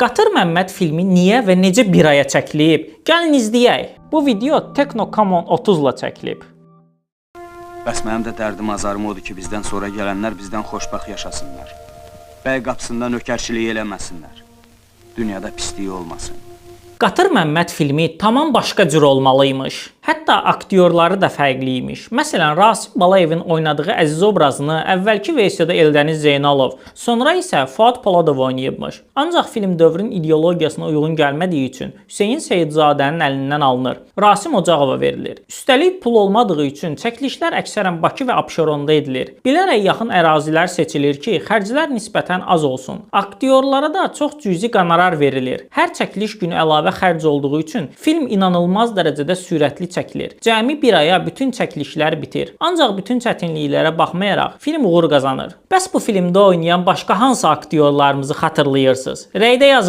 Qatır Məmməd filmi niyə və necə bir aya çəkilib? Gəlin izləyək. Bu video Tekno Camon 30 ilə çəkilib. Bəs mənim də dərdim azarım odur ki, bizdən sonra gələnlər bizdən xoşbəxt yaşasınlar. Bəy qapısında nökərçilik eləməsinlər. Dünyada pislik olmasın. Qatır Məmməd filmi tamam başqa cür olmalıymış. Hətta aktyorları da fərqli imiş. Məsələn, Rasim Balayevin oynadığı Əziz obrazını əvvəlki versiyada Eldəniz Zeynalov, sonra isə Fuad Poladov oynayıbmış. Ancaq film dövrün ideologiyasına uyğun gəlmədiyi üçün Hüseyn Seyidzadənin əlindən alınır. Rasim Ocağova verilir. Üstəlik pul olmadığı üçün çəkilişlər əksərən Bakı və Abşeronda edilir. Bilərək yaxın ərazilər seçilir ki, xərclər nisbətən az olsun. Aktyorlara da çox cüzi qonorar verilir. Hər çəkiliş günü əlavə xərc olduğu üçün film inanılmaz dərəcədə sürətli çəkilir. Cəmi bir aya bütün çəkilişlər bitir. Ancaq bütün çətinliklərə baxmayaraq film uğur qazanır. Bəs bu filmdə oynayan başqa hansı aktyorlarımızı xatırlayırsınız? Rəydə yazın.